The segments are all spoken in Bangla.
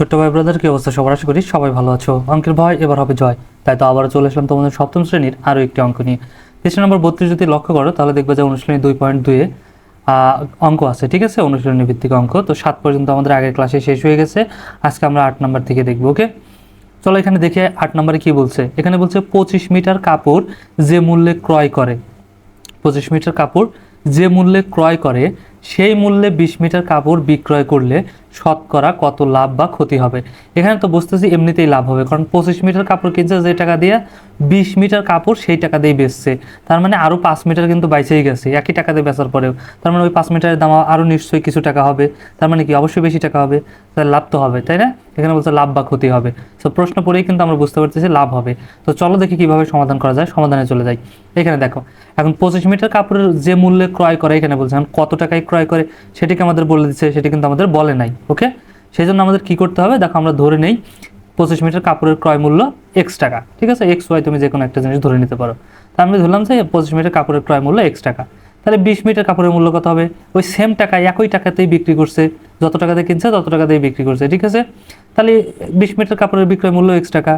ছোট্ট ভাই ব্রাদার কি অবস্থা? সবার আশা করি সবাই ভালো আছো। অঙ্কের ভয় এবার হবে জয়। তাই তো আবারও চলে আসলাম তোমাদের সপ্তম শ্রেণির আরও একটি অঙ্ক নিয়ে। পৃষ্ঠ নম্বর বত্রিশ যদি লক্ষ্য করো, তাহলে দেখবে যে অনুশীলনী দুই পয়েন্ট দুয়ে অঙ্ক আছে, ঠিক আছে? অনুশীলনী ভিত্তিক অঙ্ক। তো সাত পর্যন্ত আমাদের আগের ক্লাসে শেষ হয়ে গেছে। আজকে আমরা আট নাম্বার থেকে দেখব, ওকে? চলো এখানে দেখে আট নম্বরে কি বলছে। এখানে বলছে, পঁচিশ মিটার কাপড় যে মূল্যে ক্রয় করে। পঁচিশ মিটার কাপড় যে মূল্যে ক্রয় করে, সেই মূল্যে বিশ মিটার কাপড় বিক্রয় করলে শতকরা কত লাভ বা ক্ষতি হবে? এখানে তো বুঝতেছি এমনিতেই লাভ হবে, কারণ পঁচিশ মিটার কাপড় কিনছে যে টাকা দিয়ে বিশ মিটার কাপড় সেই টাকা দিয়ে বেচছে। তার মানে আরও পাঁচ মিটার কিন্তু বাইচেই গেছে, একই টাকা দিয়ে বেচার পরেও। তার মানে ওই পাঁচ মিটারের দাম আরও নিশ্চয়ই কিছু টাকা হবে, তার মানে কি অবশ্যই বেশি টাকা হবে? তাহলে লাভ তো হবে, তাই না? এখানে বলছে লাভ বা ক্ষতি হবে। তো প্রশ্ন পড়েই কিন্তু আমরা বুঝতে পারতেছি লাভ হবে। তো চলো দেখি কীভাবে সমাধান করা যায়, সমাধানে চলে যাই। এখানে দেখো, এখন পঁচিশ মিটার কাপড়ের যে মূল্যে ক্রয় করে, এখানে বলছে এখন কত টাকায় ক্রয় করে, সেটিকে আমাদের বলে দিচ্ছে, সেটি কিন্তু আমাদের বলে নাই। ওকে? সেই জন্য আমাদের কি করতে হবে? দেখো আমরা ধরে নেই পঁচিশ মিটার কাপড়ের ক্রয় মূল্য এক্স টাকা, ঠিক আছে? এক্স ওয়াই তুমি যে কোনো একটা জিনিস ধরে নিতে পারো। তা আমি ধরলাম যে পঁচিশ মিটার কাপড়ের ক্রয় মূল্য এক্স টাকা। তাহলে বিশ মিটার কাপড়ের মূল্য কত হবে? ওই সেম টাকা একই টাকাতেই বিক্রি করছে। যত টাকাতে কিনছে, তত টাকাতেই বিক্রি করছে, ঠিক আছে? তাহলে বিশ মিটার কাপড়ের বিক্রয় মূল্য এক্স টাকা,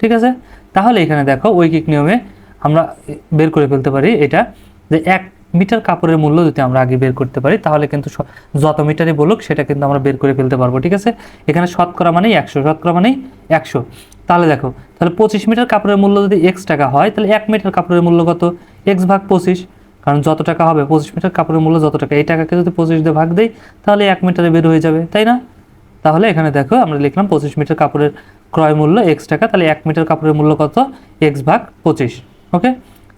ঠিক আছে? তাহলে এখানে দেখো, ঐকিক নিয়মে আমরা বের করে ফেলতে পারি এটা যে এক মিটার কাপড়ের মূল্য যদি আমরা আগে বের করতে পারি, তাহলে কিন্তু যত মিটারই বলুক, সেটা কিন্তু আমরা বের করে ফেলতে পারব, ঠিক আছে? এখানে শতকরা মানেই একশো, শতকরা মানেই একশো। তাহলে দেখো, তাহলে পঁচিশ মিটার কাপড়ের মূল্য যদি এক্স টাকা হয়, তাহলে এক মিটার কাপড়ের মূল্য কত? এক্স ভাগ পঁচিশ। কারণ যত টাকা হবে, পঁচিশ মিটার কাপড়ের মূল্য যত টাকা, এই টাকাকে যদি পঁচিশ দিয়ে ভাগ দেই, তাহলে এক মিটারে বের হয়ে যাবে, তাই না? তাহলে এখানে দেখো, আমরা লিখলাম পঁচিশ মিটার কাপড়ের ক্রয় মূল্য এক্স টাকা, তাহলে এক মিটার কাপড়ের মূল্য কত? এক্স ভাগ পঁচিশ ওকে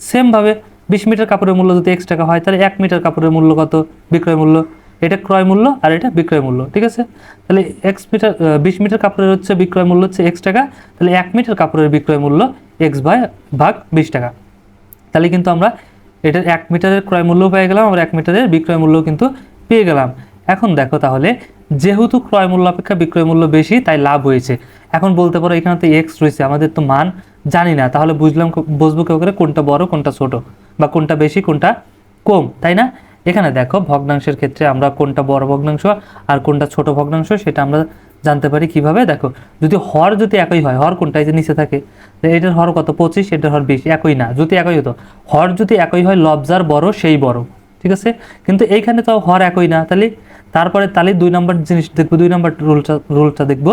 সেমভাবে বিশ মিটার কাপড়ের মূল্য যদি এক্স টাকা হয়, তাহলে এক মিটার কাপড়ের মূল্য কত? বিক্রয় মূল্য। এটা ক্রয় মূল্য আর এটা বিক্রয় মূল্য, ঠিক আছে? তাহলে এক্স মিটার বিশ মিটার কাপড়ের হচ্ছে বিক্রয় মূল্য হচ্ছে এক্স টাকা। তাহলে এক মিটার কাপড়ের বিক্রয় মূল্য এক্স বাই ভাগ বিশ টাকা। তাহলে কিন্তু আমরা এটার এক মিটারের ক্রয় মূল্য পেয়ে গেলাম, আমরা এক মিটারের বিক্রয় মূল্য কিন্তু পেয়ে গেলাম। এখন দেখো তাহলে, যেহেতু ক্রয় মূল্য অপেক্ষা বিক্রয় মূল্য বেশি, তাই লাভ হয়েছে। এখন বলতে পারো এখানে তো এক্স রয়েছে, আমাদের তো মান জানি না। তাহলে বুঝলাম বুঝব কেউ করে কোনটা বড়, কোনটা ছোট। বা কোনটা বেশি, কোনটা কম, তাই না? এখানে দেখো ভগ্নাংশের ক্ষেত্রে আমরা কোনটা বড় ভগ্নাংশ আর কোনটা ছোট ভগ্নাংশ সেটা আমরা জানতে পারি কীভাবে? দেখো, যদি হর যদি একই হয়, হর কোনটা এই যে নিচে থাকে এটার হর কত? পঁচিশ, এটার হর বিশ, একই না, যদি একই হতো। হর যদি একই হয়, লবজার বড়, সেই বড়। ঠিক আছে? কিন্তু এইখানে তো হর একই না। তাহলে তারপরে তাহলে দুই নম্বর জিনিস দেখব, দুই নম্বর রুলটা রুলটা দেখব।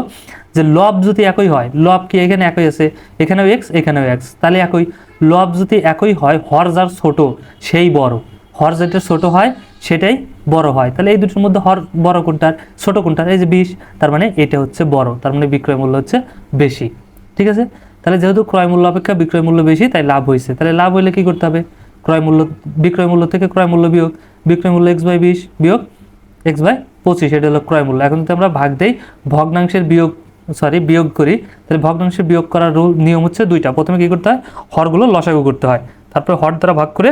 যে লব যদি একই হয়, লব কি এখানে একই আছে? এখানেও এক্স এখানেও এক্স তাহলে একই। লব যদি একই হয়, হর যার ছোট, সেই বড়। হর যেটা ছোট হয়, সেটাই বড় হয়। তাহলে এই দুটোর মধ্যে হর বড় কোনটার? ছোট কোনটার? এই যে বিষ তার মানে এটা হচ্ছে বড়। তার মানে বিক্রয় মূল্য হচ্ছে বেশি। ঠিক আছে? তাহলে যেহেতু ক্রয় মূল্য অপেক্ষা, বিক্রয় মূল্য বেশি, তাই লাভ হয়েছে তাহলে লাভ হইলে কি করতে হবে? ক্রয় মূল্য, বিক্রয় মূল্য থেকে ক্রয় মূল্য বিয়োগ, বিক্রয় মূল্য এক্স বাই বিশ বিয়োগ এক্স বাই পঁচিশ, এটা হলো ক্রয় মূল্য। এখন যদি আমরা ভাগ দেই, ভগ্নাংশের বিয়োগ সরি বিয়োগ করি, তাহলে ভগ্নাংশের বিয়োগ করার রুল নিয়ম হচ্ছে দুইটা। প্রথমে কি করতে হয়? হরগুলো লসাগু করতে হয়। তারপরে হর দ্বারা ভাগ করে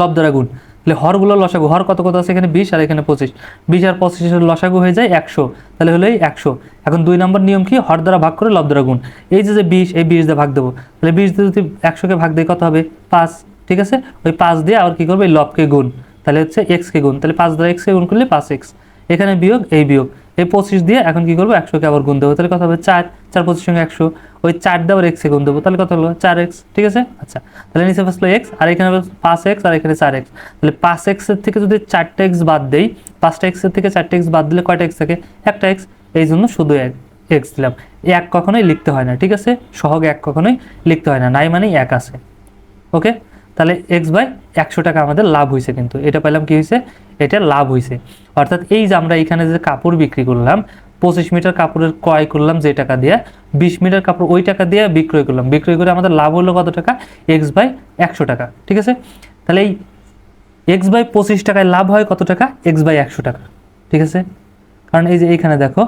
লব দ্বারা গুণ। তাহলে হরগুলো লসাগু, হর কত কত আছে এখানে? বিশ আর এখানে পঁচিশ। বিশ আর পঁচিশের লসাগু হয়ে যায় একশো। তাহলে হলো এই একশো। এখন দুই নম্বর নিয়ম কি? হর দ্বারা ভাগ করে লব দ্বারা গুণ। এই যে যে বিশ, এই বিশ দিয়ে ভাগ দেবো। তাহলে বিশ দিয়ে যদি একশোকে ভাগ দিই, কত হবে? পাঁচ। ঠিক আছে? ওই পাঁচ দিয়ে আবার কি করব? এই লবকে গুণ। তাহলে হচ্ছে এক্সকে গুণ। তাহলে পাঁচ দ্বারা এক্সকে গুণ করলে পাঁচ এক্স এখানে বিয়োগ, এই বিয়োগ। এই পঁচিশ দিয়ে এখন কি করব? একশোকে আবার গুণ দেবো। তাহলে কত হবে চার। চার পঁচিশ সঙ্গে একশো। ওই চার দিয়ে আবার এক্সে গুণ দেবো। তাহলে কত হলো চার এক্স ঠিক আছে? আচ্ছা। তাহলে নিচে বসল এক্স আর এখানে পাঁচ এক্স আর এখানে চার এক্স তাহলে পাঁচ এক্সের থেকে যদি চারটে এক্স বাদ দেই, পাঁচটা এক্সের থেকে চারটে এক্স বাদ দিলে কয়টা এক্স থাকে? একটা এক্স এই জন্য শুধু এক এক্স দিলাম। এক কখনোই লিখতে হয় না। ঠিক আছে? সহগ এক কখনোই লিখতে হয় না। নাই মানেই এক আছে। ওকে? তাহলে এক্স বাই একশো টাকা আমাদের লাভ হয়েছে কিন্তু। এটা পেলাম কি হয়েছে এটা লাভ হয়েছে অর্থাৎ এই যে আমরা এখানে যে কাপড় বিক্রি করলাম, পঁচিশ মিটার কাপড়ের ক্রয় করলাম যে টাকা দিয়ে, বিশ মিটার কাপড় ওই টাকা দিয়ে বিক্রয় করলাম। বিক্রয় করে আমাদের লাভ হলো কত টাকা? এক্স বাই একশো টাকা, ঠিক আছে? তাহলে এই এক্স বাই পঁচিশ টাকায় লাভ হয় কত টাকা? এক্স বাই একশো টাকা, ঠিক আছে? কারণ এই যে এইখানে দেখো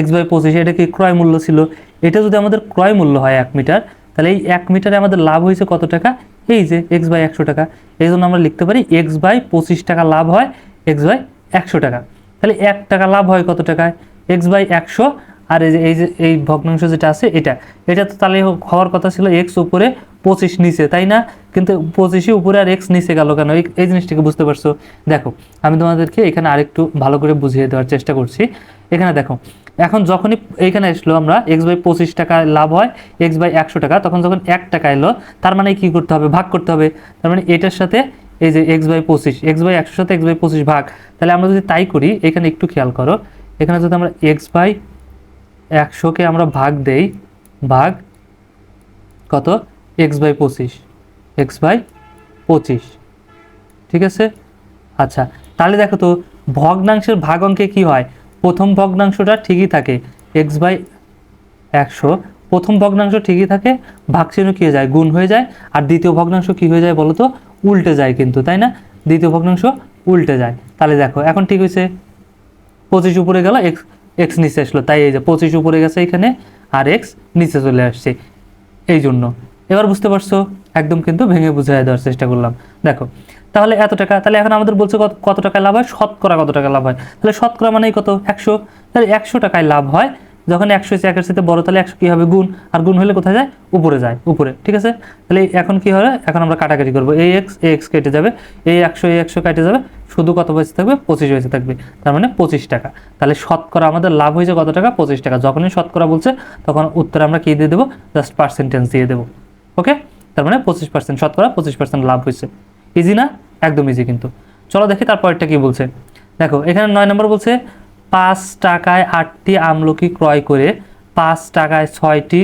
এক্স বাই পঁচিশ, এটা কি ক্রয় মূল্য ছিল? এটা যদি আমাদের ক্রয় মূল্য হয় এক মিটার, তাহলে এই এক মিটারে আমাদের লাভ হয়েছে কত টাকা? এই যে এক্স বাই একশো টাকা, এই জন্য আমরা লিখতে পারি এক্স বাই পঁচিশ টাকা লাভ হয় এক্স বাই একশো টাকা। তাহলে এক টাকা লাভ হয় কত টাকায়? এক্স বাই একশো, আর এই যে এই যে, এই ভগ্নাংশ যেটা আছে এটা এটা তো তাহলে হওয়ার কথা ছিল এক্স উপরে পঁচিশ নিচে, তাই না? কিন্তু পঁচিশে উপরে আর এক্স নিচে গেল কেন? এই জিনিসটাকে বুঝতে পারছ? দেখো, আমি তোমাদেরকে এখানে আরেকটু ভালো করে বুঝিয়ে দেওয়ার চেষ্টা করছি। এখানে দেখো এখন যখনই এইখানে আসলো আমরা এক্স বাই পঁচিশ টাকা লাভ হয় এক্স বাই একশো টাকা, তখন যখন এক টাকা এলো, তার মানে কি করতে হবে? ভাগ করতে হবে। তার মানে এটার সাথে এই যে এক্স বাই পঁচিশ এক্স বাই একশোর সাথে এক্স বাই পঁচিশ ভাগ। তাহলে আমরা যদি তাই করি, এখানে একটু খেয়াল করো, এখানে যদি আমরা এক্স বাই একশোকে আমরা ভাগ দেই, ভাগ কত? এক্স বাই পঁচিশ এক্স বাই পঁচিশ। ঠিক আছে? আচ্ছা তাহলে দেখো তো, ভগ্নাংশের ভাগ অঙ্কে কী হয়? প্রথম ভগ্নাংশটা ঠিকই থাকে এক্স বাই একশো। প্রথম ভগ্নাংশ ঠিকই থাকে ভাগ চিহ্ন কী হয়ে যায়? গুণ হয়ে যায়। আর দ্বিতীয় ভগ্নাংশ কী হয়ে যায় বলো তো উল্টে যায় কিন্তু, তাই না? দ্বিতীয় ভগ্নাংশ উল্টে যায়। তাহলে দেখো, এখন ঠিক হয়েছে। পঁচিশ উপরে গেল এক্স এক্স নিচে আসলো। তাই এই যে পঁচিশ উপরে গেছে এখানে, আর এক্স নিচে চলে আসছে। এই জন্য। এবার বুঝতে পারছ? একদম কিন্তু ভেঙে বুঝাই দেওয়ার চেষ্টা করলাম। দেখো তাহলে এত টাকা, তাহলে এখন আমাদের বলছে কত টাকা লাভ হয়? শতকরা কত টাকা লাভ হয়? তাহলে শতকরা মানেই কত? একশো। তাহলে একশো টাকায় লাভ হয়। যখন একশো এসে একের সাথে বড়, তাহলে একশো কী হবে গুণ? আর গুণ হলে কোথায় যায়? উপরে যায়, উপরে, ঠিক আছে? তাহলে এখন কি হবে এখন আমরা কাটাকাটি করব। এই এক্স এই এক্স কেটে যাবে। এই একশো এই একশো কেটে যাবে। শুধু কত বেঁচে থাকবে? পঁচিশ বেঁচে থাকবে। তার মানে পঁচিশ টাকা। তাহলে শতকরা আমাদের লাভ হয়েছে কত টাকা? পঁচিশ টাকা। যখনই শতকরা বলছে, তখন উত্তরে আমরা কী দিয়ে দেবো? জাস্ট পার্সেন্টেজ দিয়ে দেবো। ওকে তার মানে পঁচিশ পার্সেন্ট শতকরা, পঁচিশ পার্সেন্ট লাভ হয়েছে। ইজি না? একদম ইজি কিন্তু। চলো দেখি তারপরটা কি বলছে। দেখো, এখানে নয় নম্বর বলছে, পাঁচ টাকায় আটটি আমলকি ক্রয় করে পাঁচ টাকায় ছয়টি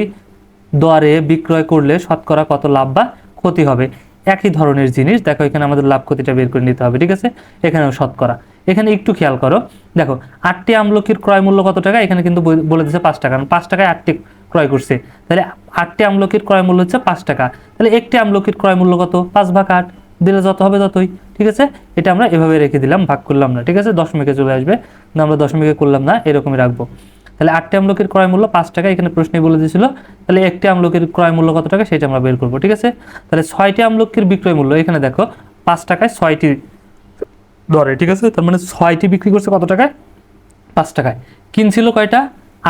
দরে বিক্রয় করলে শতকরা কত লাভ বা ক্ষতি হবে? একই ধরনের জিনিস। দেখো, এখানে আমাদের লাভ ক্ষতিটা বের করে নিতে হবে, ঠিক আছে? এখানেও শতকরা। এখানে একটু খেয়াল করো। দেখো, আটটি আমলকির ক্রয় মূল্য কত টাকা? এখানে কিন্তু বলে দিচ্ছে পাঁচ টাকা। পাঁচ টাকায় আটটি ক্রয় করছে। তাহলে আটটি আমলকির ক্রয় মূল্য হচ্ছে পাঁচ টাকা। তাহলে একটি আমলকির ক্রয় মূল্য কত? পাঁচ ভাগ আট। দিলে যত হবে ততই, ঠিক আছে? এটা আমরা এভাবে রেখে দিলাম, ভাগ করলাম না, ঠিক আছে? দশমিকে চলে আসবে কিন্তু আমরা দশমিকে করলাম না, এরকমই রাখব। তাহলে আটটি আমলকির ক্রয় মূল্য পাঁচ টাকা, এখানে প্রশ্নে বলে দিয়েছিল। তাহলে একটি আমলকের ক্রয় মূল্য কত টাকা সেটা আমরা বের করব, ঠিক আছে? তাহলে ছয়টি আমলকির বিক্রয় মূল্য, এখানে দেখো, পাঁচ টাকায় ছয়টি দরে ঠিক আছে? তার মানে ছয়টি বিক্রি করছে কত টাকায়? পাঁচ টাকায়। কিনছিল কয়টা?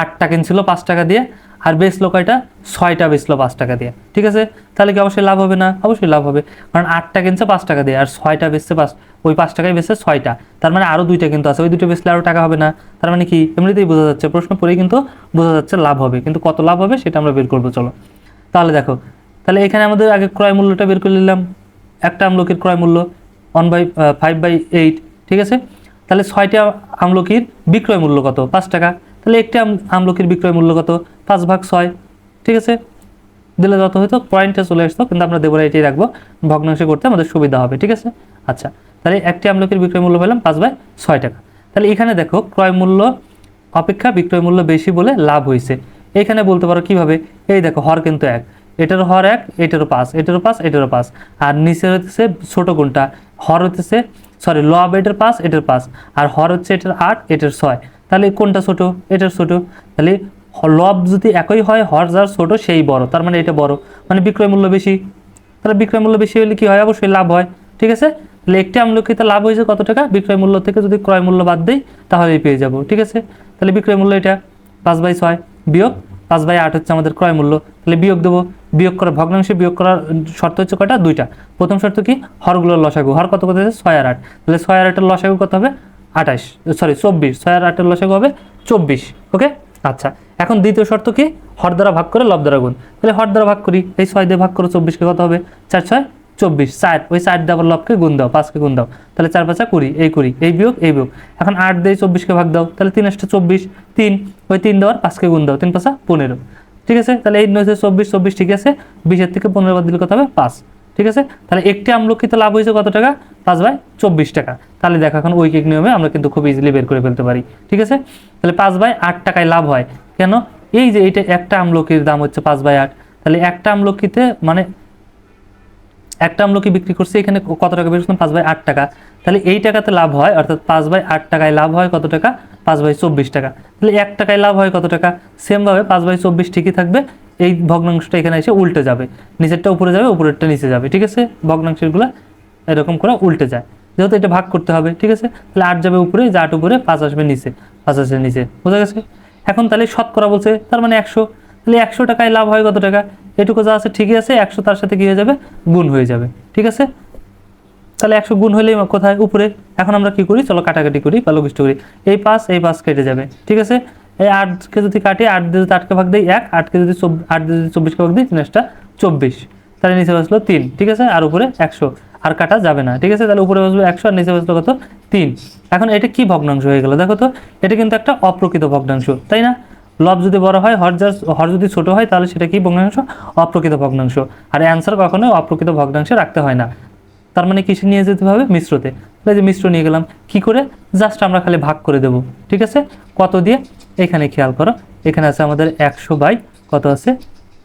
আটটা কিনছিল পাঁচ টাকা দিয়ে। আর বেচলো কয়টা ছয়টা বেচলো পাঁচ টাকা দিয়ে। ঠিক আছে? তাহলে কি অবশ্যই লাভ হবে না? অবশ্যই লাভ হবে। কারণ আটটা কিনছে পাঁচ টাকা দিয়ে, আর ছয়টা বেচছে পাঁচ, ওই পাঁচ টাকায় বেচছে ছয়টা। তার মানে আরও দুইটা কিন্তু আছে। ওই দুটো বেচলে আরও টাকা হবে না। তার মানে কি? এমনিতেই বোঝা যাচ্ছে, প্রশ্ন পড়েই কিন্তু বোঝা যাচ্ছে লাভ হবে। কিন্তু কত লাভ হবে সেটা আমরা বের করব, চলো। তাহলে দেখো, তাহলে এখানে আমাদের আগে ক্রয় মূল্যটা বের করে নিলাম। একটা আমলকির ক্রয় মূল্য one by five by eight ঠিক আছে? তাহলে ছয়টা আমলকির বিক্রয় মূল্য কত? পাঁচ টাকা। তাহলে একটি আম- আমলকির বিক্রয় মূল্য কত? পাঁচ ভাগ ছয়, ঠিক আছে? দিলে যত হয়তো পয়েন্টে চলে আসতো, কিন্তু আমরা দেবো না এটাই রাখব, ভগ্নাংশে করতে আমাদের সুবিধা হবে, ঠিক আছে? আচ্ছা তাহলে একটি আমলকির বিক্রয় মূল্য পেলাম পাঁচ বাই ছয় টাকা। তাহলে এখানে দেখো, ক্রয় মূল্য অপেক্ষা বিক্রয় মূল্য বেশি বলে লাভ হয়েছে এখানে বলতে পারো কীভাবে? এই দেখো, হর কিন্তু এক। এটারও হর এক, এটারও পাঁচ এটারও পাঁচ এটারও পাঁচ। আর নিচে হচ্ছে ছোট কোনটা? হর হচ্ছে সরি লব এটার পাঁচ এটার পাঁচ। আর হর হচ্ছে এটার আট, এটার ছয়। তাহলে কোনটা ছোট? এটার ছোট। তাহলে লব যদি একই হয়, হর যার ছোট, সেই বড়। তার মানে এটা বড়। মানে বিক্রয় মূল্য বেশি। তাহলে বিক্রয় মূল্য বেশি হলে কি হয়? অবশ্যই লাভ হয়। ঠিক আছে? তাহলে একটি আমলকিতে লাভ হয়েছে কত টাকা? বিক্রয় মূল্য থেকে যদি ক্রয় মূল্য বাদ দিই, তাহলেই পেয়ে যাব। ঠিক আছে? তাহলে বিক্রয় মূল্য এটা। পাঁচ বাই ছয় বিয়োগ। পাঁচ বাই আট হচ্ছে আমাদের ক্রয় মূল্য। তাহলে বিয়োগ দেবো। বিয়োগ করা ভগ্নাংশে বিয়োগ করার শর্ত হচ্ছে কয়টা? দুইটা। প্রথম শর্ত কি? হরগুলোর লসাগু। হর কত কত হচ্ছে ছয় আর আট। তাহলে ছয় আর আটের লসাগু কত হবে? আঠাশ। সরি চব্বিশ। ছয় আর আটের লসাগু হবে চব্বিশ। ওকে আচ্ছা এখন দ্বিতীয় শর্ত কি? হর দ্বারা ভাগ করে লব দ্বারা গুণ। তাহলে হর দ্বারা ভাগ করি, এই ছয় দিয়ে ভাগ করে চব্বিশকে কত হবে? চার, ছয়, চব্বিশ, চার। ওই চার দিয়ে আবার লবকে গুণ দাও, পাঁচকে গুণ দাও। তাহলে চার পাঁচা কুড়ি, এই কুড়ি, এই বিয়োগ এই বিয়োগ। এখন আট দিয়ে চব্বিশকে ভাগ দাও, তাহলে তিন আসটা চব্বিশ, তিন। ওই তিন দেওয়ার পাঁচকে গুণ দাও, তিন পাঁচা পনেরো। ঠিক আছে? তাহলে এই নয় চব্বিশ চব্বিশ ঠিক আছে, বিশের থেকে পনেরো বাদ দিলে কত হবে? পাঁচ। ঠিক আছে? তাহলে একটি আমলকিতে লাভ হয়েছে কত টাকা? পাঁচ বাই চব্বিশ টাকা। তাহলে দেখো এখন ঐকিক নিয়মে আমরা কিন্তু খুব ইজিলি বের করে ফেলতে পারি। ঠিক আছে? তাহলে পাঁচ বাই আট টাকায় লাভ হয়। কেন? এই যে এইটা একটা আমলকির দাম হচ্ছে পাঁচ বাই আট। তাহলে একটা আমলকিতে মানে একটা আমলকি বিক্রি করছে, এখানে কত টাকা বের করলাম? পাঁচ বাই আট টাকা। তাহলে এই টাকাতে লাভ হয়, অর্থাৎ পাঁচ বাই আট টাকায় লাভ হয় কত টাকা? পাঁচ বাই চব্বিশ টাকা। তাহলে এক টাকায় লাভ হয় কত টাকা? সেমভাবে পাঁচ বাই চব্বিশ ঠিকই থাকবে। এই ভগ্নাংশটা এখানে এসে উল্টে যাবে। নিচেরটা উপরে যাবে, উপরেরটা নিচে যাবে, ঠিক আছে? ভগ্নাংশেরগুলো এরকম করে উল্টে যায়। যেহেতু এটা ভাগ করতে হবে, ঠিক আছে? তাহলে আট যাবে উপরে যে আট উপরে পাঁচ আসবে নিচে, পাঁচ আসবে নিচে, বোঝা গেছে? এখন তাহলে শতকরা বলছে, তার মানে একশো। তাহলে একশো টাকায় লাভ হয় কত টাকা? এটুকু যা আছে ঠিকই আছে, একশো তার সাথে কি হয়ে যাবে? গুণ হয়ে যাবে, ঠিক আছে? তাহলে একশো গুণ হলেই কোথায়? উপরে। এখন আমরা কি করি? চলো কাটাকাটি করি বা লঘিষ্ঠ করি। এই পাঁচ এই পাঁচ কেটে যাবে, ঠিক আছে? এই আটকে যদি কাটি, আট দিয়ে যদি আটকে ভাগ দিই এক আটকে যদি আট দিয়ে যদি চব্বিশকে ভাগ দিই, তিন একটা চব্বিশ। তাহলে নিচে বসল তিন, ঠিক আছে? আর উপরে একশো। আর কাটা যাবে না, ঠিক আছে? তাহলে উপরে বসবে একশো আর নিচে বসল কত? তিন। এখন এটা কি ভগ্নাংশ হয়ে গেল? দেখো তো, এটা কিন্তু একটা অপ্রকৃত ভগ্নাংশ, তাই না? লব যদি বড় হয়, হর যার হর যদি ছোট হয়, তাহলে সেটা কি ভগ্নাংশ? অপ্রকৃত ভগ্নাংশ। আর অ্যান্সার কখনোই অপ্রকৃত ভগ্নাংশে রাখতে হয় না। তার মানে কিসে নিয়ে যেতে হবে? মিশ্রতে। তাহলে যে মিশ্র নিয়ে গেলাম, কি করে? জাস্ট আমরা খালি ভাগ করে দেব, ঠিক আছে? কত দিয়ে? এখানে খেয়াল করো, এখানে আছে আমাদের একশো বাই কত আছে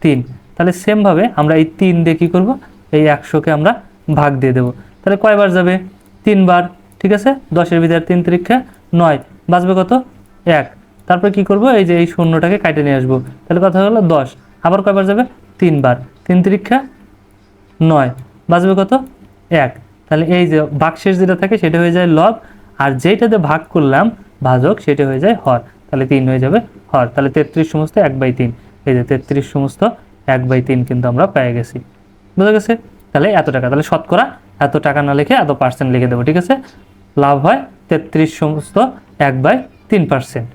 তিন। তাহলে সেমভাবে আমরা এই তিন দিয়ে কী করব? এই একশোকে আমরা ভাগ দিয়ে দেবো। তাহলে কয়বার যাবে? তিনবার, ঠিক আছে? দশের ভিতরে তিন তিরিক্ষা নয়, বাঁচবে কত? এক। তারপরে কি করব? এই যে এই শূন্যটাকে কাটে নিয়ে আসব। তাহলে কথা হলো দশ। আবার কয়বার যাবে? তিনবার। তিন তিরিক্ষা নয়, বাঁচবে কত? এক। তাহলে এই যে ভাগশেষ যেটা থাকে সেটা হয়ে যায় লব, আর যেটাতে ভাগ করলাম ভাজক সেটা হয়ে যায় হর। তাহলে তিন হয়ে যাবে হর। তাহলে তেত্রিশ সমস্ত এক বাই তিন। এই যে তেত্রিশ সমস্ত এক বাই তিন কিন্তু আমরা পেয়ে গেছি। বুঝা গেছে? তাহলে এত টাকা। তাহলে শতকরা এত টাকা না লিখে এত পার্সেন্ট লিখে দেবো, ঠিক আছে? লাভ হয় তেত্রিশ সমস্ত এক বাই তিন পার্সেন্ট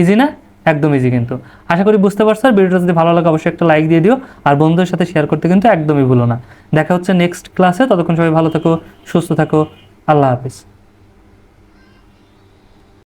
ইজি না? একদম ইজি কিন্তু। আশা করি বুঝতে পারছ। আর ভিডিওটা যদি ভালো লাগে, অবশ্যই একটা লাইক দিয়ে দিও। আর বন্ধুদের সাথে শেয়ার করতে কিন্তু একদমই ভুলো না। দেখা হচ্ছে নেক্সট ক্লাসে ততক্ষণ সবাই ভালো থাকো, সুস্থ থাকো। আল্লাহ হাফিজ।